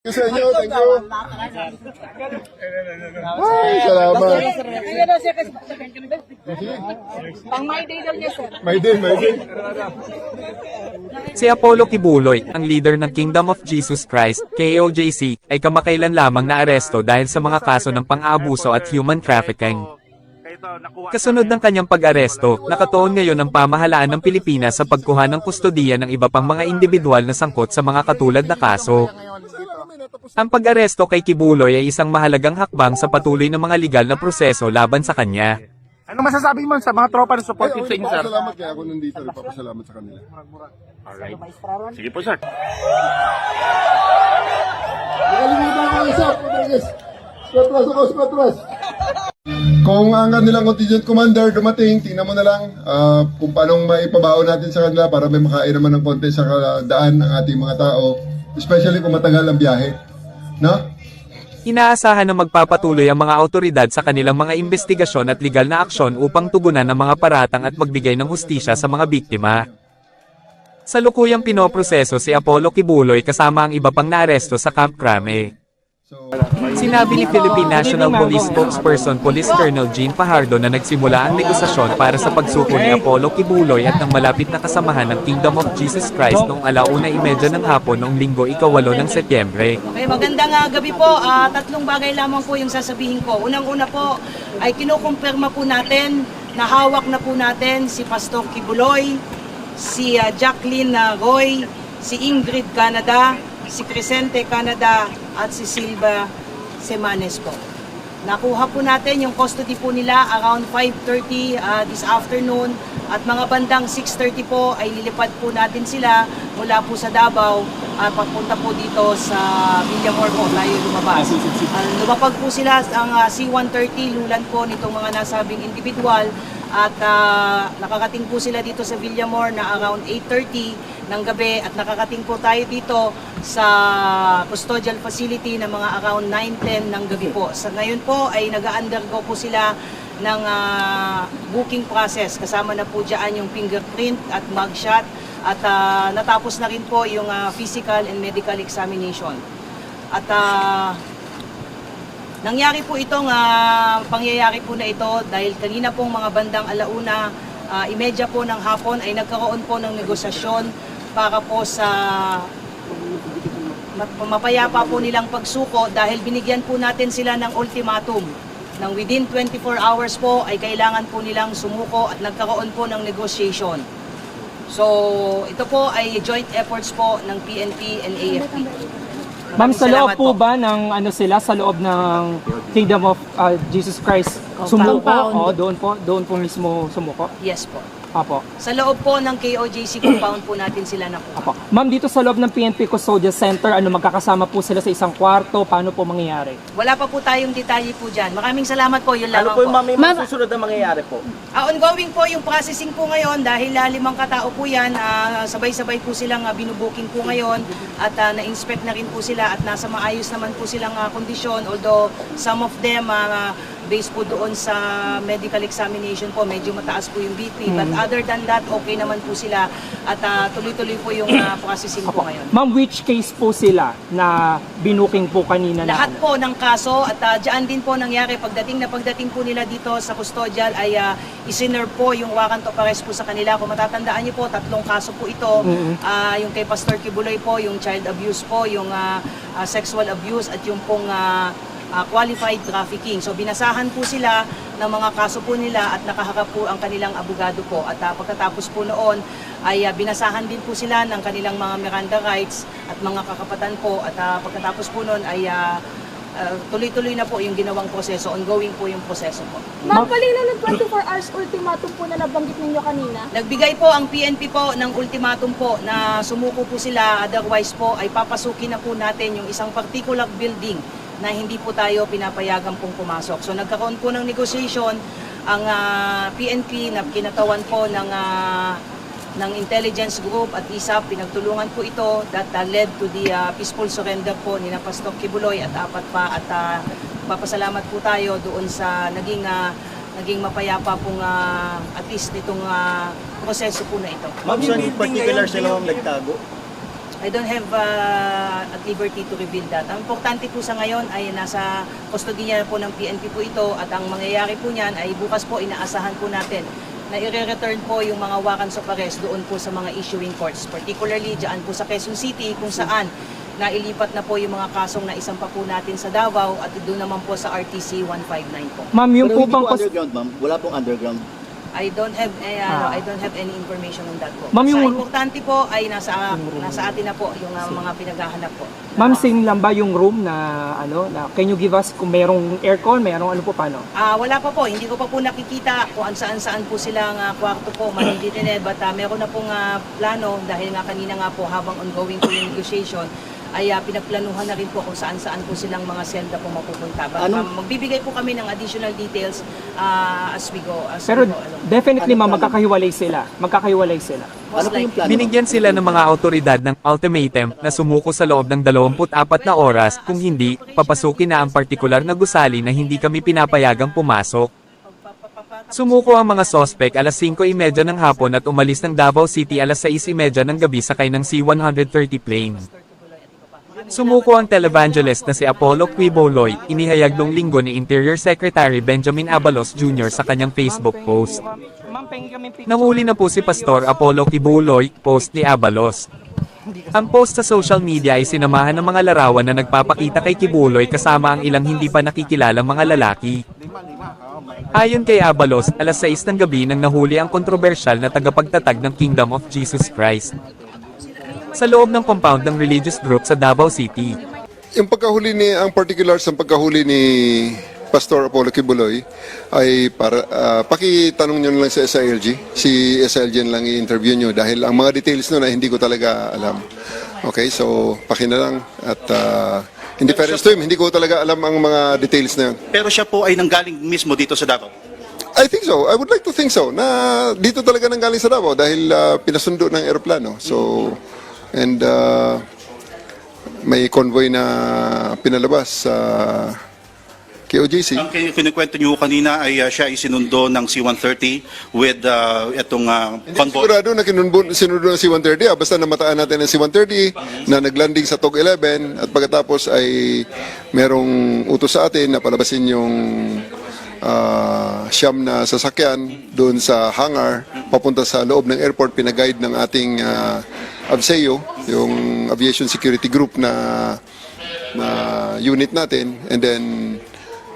Thank you sa inyo, thank you. Ay, salamat. Pang my day daw niya, sir. May din, may din. Si Apollo Kibuloy, ang leader ng Kingdom of Jesus Christ, KOJC, ay kamakailan lamang naaresto dahil sa mga kaso ng pang-aabuso at human trafficking. Kasunod ng kanyang pag-aresto, nakatuon ngayon ang pamahalaan ng Pilipinas sa pagkuha ng kustodiya ng iba pang mga individual na sangkot sa mga katulad na kaso. Ang pag-aresto kay Kibuloy ay isang mahalagang hakbang sa patuloy ng mga legal na proseso laban sa kanya. Ano masasabi mo sa mga tropa na supportive sa inyo, sir? Salamat kaya ako nandito. Nagpapasalamat sa kanila. Alright. Sige po, sir. Nakalimutan ko isa, Rodriguez. Squadras ako, squadras. Kung ang kanilang contingent commander dumating, tingnan mo na lang ah, kung paano maipabaon natin sa kanila para may makain naman ng konti sa daan ng ating mga tao. Especially kung matagal ang biyahe. No? Inaasahan na magpapatuloy ang mga autoridad sa kanilang mga investigasyon at legal na aksyon upang tugunan ang mga paratang at magbigay ng hustisya sa mga biktima. Sa lukuyang pinoproseso si Apollo Kibuloy kasama ang iba pang naaresto sa Camp Crame. Sinabi ni Philippine National Police spokesperson Police Colonel Jean Fajardo na nagsimula ang negosasyon para sa pagsuko ni Apollo Kibuloy at ng malapit na kasamahan ng Kingdom of Jesus Christ noong alauna imedya ng hapon noong linggo ikawalo ng Setyembre. Okay, magandang ah, gabi po. Ah, tatlong bagay lamang po yung sasabihin ko. Unang-una po ay kinukumpirma po natin na hawak na po natin si Pastor Kibuloy, si ah, Jacqueline ah, Roy, si Ingrid Canada, si Crescente Canada at si Silva Semanes po. Nakuha po natin yung custody po nila around 5.30 ah, this afternoon at mga bandang 6.30 po ay lilipad po natin sila mula po sa Davao at papunta po dito sa Villamor po tayo lumabas. Ah, lumapag po sila ang ah, C-130 lulan po nitong mga nasabing individual at ah, nakakating po sila dito sa Villamor na around 8.30 ng gabi at nakakating po tayo dito sa custodial facility na mga around 9.10 ng gabi po. Sa ngayon po ay nag-undergo po sila ng ah, booking process. Kasama na po dyan yung fingerprint at mugshot at ah, natapos na rin po yung ah, physical and medical examination. At ah, Nangyari po itong ah, pangyayari po na ito dahil kanina pong mga bandang alauna, uh, imedya po ng hapon ay nagkaroon po ng negosasyon para po sa ma- mapayapa po nilang pagsuko dahil binigyan po natin sila ng ultimatum nang within 24 hours po ay kailangan po nilang sumuko at nagkaroon po ng negotiation. So, ito po ay joint efforts po ng PNP and AFP. Ma'am, sa loob po ba ng ano sila sa loob ng Kingdom of uh, Jesus Christ sumuko? Compound. O doon po, doon po mismo sumuko. Yes po. Apo. Sa loob po ng KOJC compound po natin sila nakuha. Apo. Ma'am, dito sa loob ng PNP Custodial Center, ano magkakasama po sila sa isang kwarto? Paano po mangyayari? Wala pa po tayong detalye po dyan. Maraming salamat po, yun lamang Ano po yung po. mami mga susunod na mangyayari po? Ah, ongoing po yung processing po ngayon dahil ah, limang katao po yan. ah, sabay-sabay po silang ah, binubuking po ngayon at ah, na-inspect na rin po sila at nasa maayos naman po silang ah, kondisyon. Although some of them ah, based po doon sa medical examination po, medyo mataas po yung BP. But other than that, okay naman po sila at ah, tuloy-tuloy po yung ah, processing po ngayon. Ma'am, which case po sila na binuking po kanina na? Lahat po ng kaso at uh, dyan din po nangyari pagdating na pagdating po nila dito sa custodial ay uh, isinerve po yung warrant of arrest po sa kanila. Kung matatandaan niyo po, tatlong kaso po ito. Ah, yung kay Pastor Kibuloy po, yung child abuse po, yung ah, ah, sexual abuse at yung pong ah, ah, qualified trafficking. So binasahan po sila ng mga kaso po nila at nakaharap po ang kanilang abogado po. At ah, pagkatapos po noon ay ah, binasahan din po sila ng kanilang mga Miranda rights at mga kakapatan po. At ah, pagkatapos po noon ay tuloy-tuloy na po yung ginawang proseso. Ongoing po yung proseso po. Ma'am, palino ng 24 hours ultimatum po na nabanggit ninyo kanina. Nagbigay po ang PNP po ng ultimatum po na sumuko po sila otherwise po ay papasukin na po natin yung isang particular building na hindi po tayo pinapayagan pong pumasok. So nagkaroon po ng negotiation ang ah, PNP na kinatawan po ng ah, ng intelligence group at ISAP, pinagtulungan po ito that ah, led to the ah, peaceful surrender po ni Pastor Kibuloy at apat pa at ah, papasalamat po tayo doon sa naging ah, naging mapayapa pong ah, at least nitong ah, proseso po na ito. Ma'am, saan in particular sila ma'am nagtago? I don't have uh, at liberty to reveal that. Ang importante po sa ngayon ay nasa kustodiya po ng PNP po ito at ang mangyayari po niyan ay bukas po inaasahan po natin na i-return po yung mga warrants of arrest doon po sa mga issuing courts, particularly dyan po sa Quezon City kung saan nailipat na po yung mga kasong na isang pa po natin sa Davao at doon naman po sa RTC 159 po. Ma'am, yung Pero po hindi bang po kus- underground, ma'am. Wala pong underground. I don't have eh, Ah. ano, I don't have any information on that po. Ma'am, Sa yung- importante po ay nasa nasa atin na po yung uh, mga pinaghahanap po. Ma'am, same lang ba yung room na ano, na can you give us kung merong aircon, merong ano po paano? Ah, wala pa po, hindi ko pa po nakikita kung saan-saan po silang ah, kwarto po, eh, but ah, meron na pong ah, plano dahil nga kanina nga po habang ongoing po yung negotiation ay ah, pinagplanuhan na rin po kung saan-saan po silang mga selda po mapupunta. But, Ano? ah, magbibigay po kami ng additional details ah, as we go. As Pero we go along. definitely Ano ma'am, magkakahiwalay sila. Magkakahiwalay sila. Ano po yung likely. plano? Binigyan sila ng mga autoridad ng ultimatum na sumuko sa loob ng 24 na oras kung hindi, papasukin na ang partikular na gusali na hindi kami pinapayagang pumasok. Sumuko ang mga sospek alas 5.30 ng hapon at umalis ng Davao City alas 6.30 ng gabi sakay ng C-130 plane. Sumuko ang televangelist na si Apollo Quiboloy, inihayag noong linggo ni Interior Secretary Benjamin Abalos Jr. sa kanyang Facebook post. Nahuli na po si Pastor Apollo Kibuloy, post ni Abalos. Ang post sa social media ay sinamahan ng mga larawan na nagpapakita kay Kibuloy kasama ang ilang hindi pa nakikilalang mga lalaki. Ayon kay Abalos, alas 6 ng gabi nang nahuli ang kontrobersyal na tagapagtatag ng Kingdom of Jesus Christ. Sa loob ng compound ng religious group sa Davao City. Yung pagkahuli ni, ang particulars ng pagkahuli ni Pastor Apollo Kibuloy ay para, ah, pakitanong nyo na lang sa SILG. Si SILG na lang i-interview nyo dahil ang mga details nun ay hindi ko talaga alam. Okay, so paki na lang at ah, hindi fairness to him, hindi ko talaga alam ang mga details na yun. Pero siya po ay nanggaling mismo dito sa Davao. I think so. I would like to think so. Na dito talaga nang galing sa Davao dahil ah, pinasundo ng eroplano. So, and ah, may convoy na pinalabas sa KOJC. Ang kin- kinikwento niyo kanina ay uh, siya ay sinundo ng C-130 with uh, itong uh, Hindi convoy. sigurado na kinunbun, sinundo ng C-130. Ah. Basta namataan natin ng C-130 na naglanding sa TOG 11 at pagkatapos ay merong utos sa atin na palabasin yung ah, siyam na sasakyan doon sa hangar papunta sa loob ng airport pinaguide ng ating uh, ABSEO, yung Aviation Security Group na na unit natin and then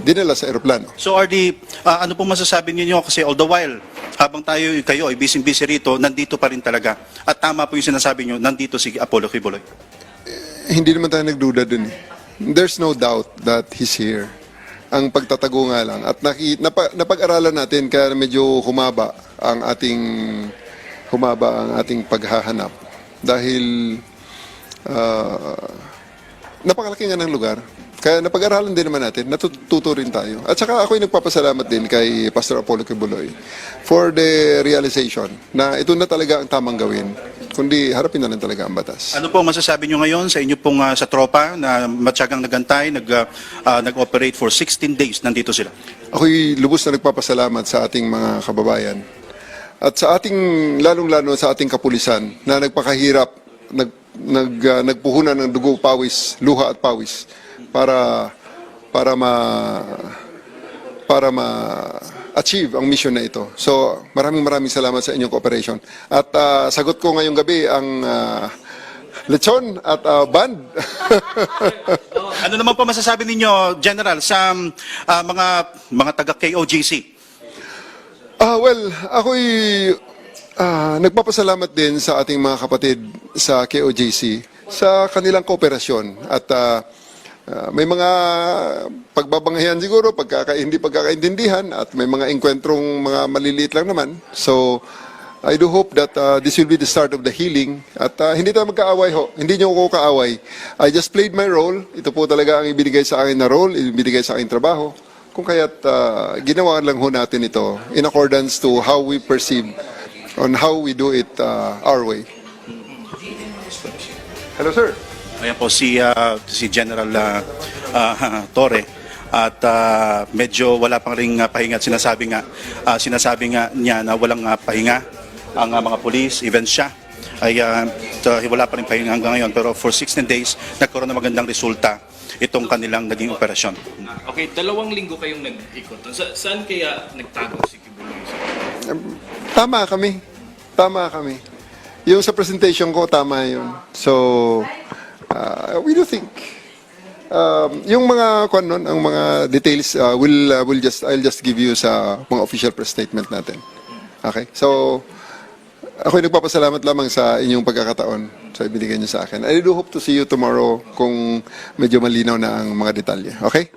dinala sa aeroplano. So RD, uh, ano po masasabi niyo kasi all the while habang tayo kayo ay busy-busy rito, nandito pa rin talaga. At tama po yung sinasabi niyo, nandito si Apollo Kibuloy. hindi naman tayo nagduda dun eh. There's no doubt that he's here. Ang pagtatago nga lang. At naki, napa, napag-aralan natin kaya medyo humaba ang ating humaba ang ating paghahanap. Dahil ah, napakalaki nga ng lugar. Kaya napag-aralan din naman natin, natututo rin tayo. At saka ako'y nagpapasalamat din kay Pastor Apollo Kibuloy for the realization na ito na talaga ang tamang gawin. Kundi harapin na lang talaga ang batas. Ano po ang masasabi niyo ngayon sa inyo pong uh, sa tropa na matyagang nagantay, nag, uh, uh, nag-operate for 16 days, nandito sila? Ako'y lubos na nagpapasalamat sa ating mga kababayan at sa ating lalong-lalo sa ating kapulisan na nagpakahirap, nag, nag, ah, nagpuhunan ng dugo, pawis, luha at pawis para para ma para ma achieve ang mission na ito. So, maraming maraming salamat sa inyong cooperation. At ah, sagot ko ngayong gabi ang ah, lechon at ah, band. Ano naman po masasabi ninyo, General, sa uh, mga mga taga KOGC? Ah, well, ako'y ah, nagpapasalamat din sa ating mga kapatid sa KOJC sa kanilang kooperasyon at ah, ah, may mga pagbabanghayan siguro, pagkaka, hindi pagkakaintindihan at may mga engkwentrong mga maliliit lang naman. So, I do hope that ah, this will be the start of the healing at ah, hindi tayo magkaaway ho. Hindi niyo ako kaaway. I just played my role. Ito po talaga ang ibinigay sa akin na role, ibinigay sa akin trabaho. Kung kaya't ah, ginawa lang ho natin ito in accordance to how we perceive on how we do it ah, our way. Hello, sir. Ayan po si ah, si General ah, ah, Torre at ah, medyo wala pang ring ah, pahinga at sinasabi nga ah, sinasabi nga niya na walang ah, pahinga ang ah, mga pulis even siya ay ah, sa- wala pa rin pahinga hanggang ngayon. Pero for 16 days, nagkaroon ng magandang resulta itong kanilang naging operasyon. Okay, dalawang linggo kayong nag-ikot. Sa, saan kaya nagtago si Kibuloy? Tama kami. Tama kami. Yung sa presentation ko, tama yun. So, uh, we do think. Um, yung mga ano, ang mga details uh, will uh, will just I'll just give you sa mga official press statement natin. Okay? So ako nagpapasalamat lamang sa inyong pagkakataon sa ibinigay niyo sa akin. I do hope to see you tomorrow kung medyo malinaw na ang mga detalye. Okay?